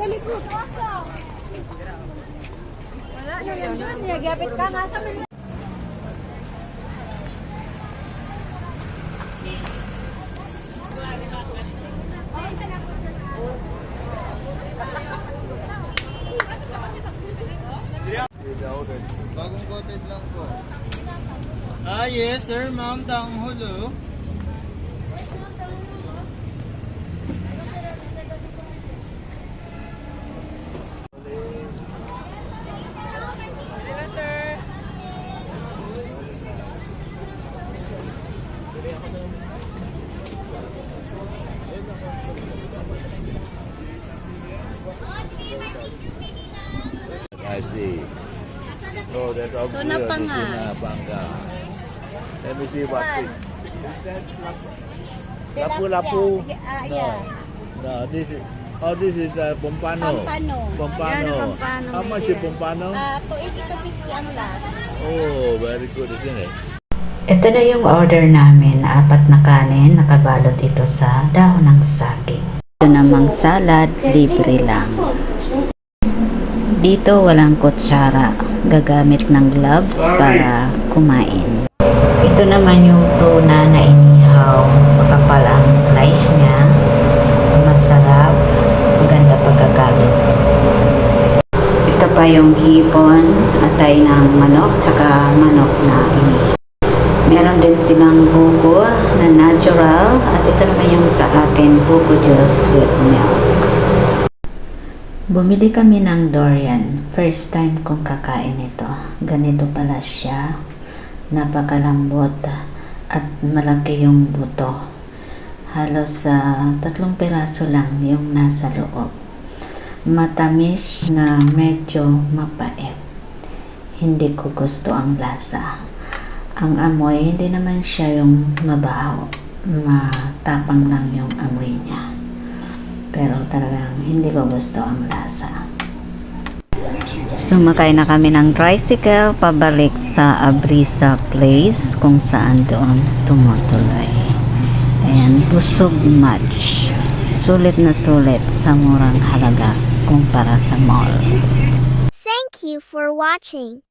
galit mo. Wala na yun yun. Nagapit ka. Nasa. Bagong coated lang po. Ah, yes sir, ma'am. Tangholo. Oh, that's obvious. Tuna pa nga. Tuna. Let me see what it Lapu-lapu. Ah, No. yeah. No, this is, oh, this is uh, pompano. Pampano. Pompano. Yan, pampano, How much yeah. is pompano? Ah, 280 to 50 ang last. Oh, very good, isn't it? Ito na yung order namin. Apat na kanin. Nakabalot ito sa dahon ng saging. Ito namang salad, libre lang. Dito walang kutsara. Gagamit ng gloves para kumain. Ito naman yung tuna na inihaw. Makapal ang slice niya. Masarap. Maganda pagkakaluto. Ito pa yung hipon, atay ng manok, tsaka manok na inihaw. Meron din silang buko na natural at ito naman yung sa akin buko juice with milk. Bumili kami ng durian. First time kong kakain ito. Ganito pala siya. Napakalambot at malaki yung buto. Halos sa tatlong piraso lang yung nasa loob. Matamis na medyo mapait. Hindi ko gusto ang lasa. Ang amoy, hindi naman siya yung mabaho. Matapang lang yung amoy niya. Pero talagang hindi ko gusto ang lasa. Sumakay na kami ng tricycle pabalik sa Abrisa Place kung saan doon tumutuloy. Ayan, busog much. Sulit na sulit sa murang halaga kumpara sa mall. Thank you for watching.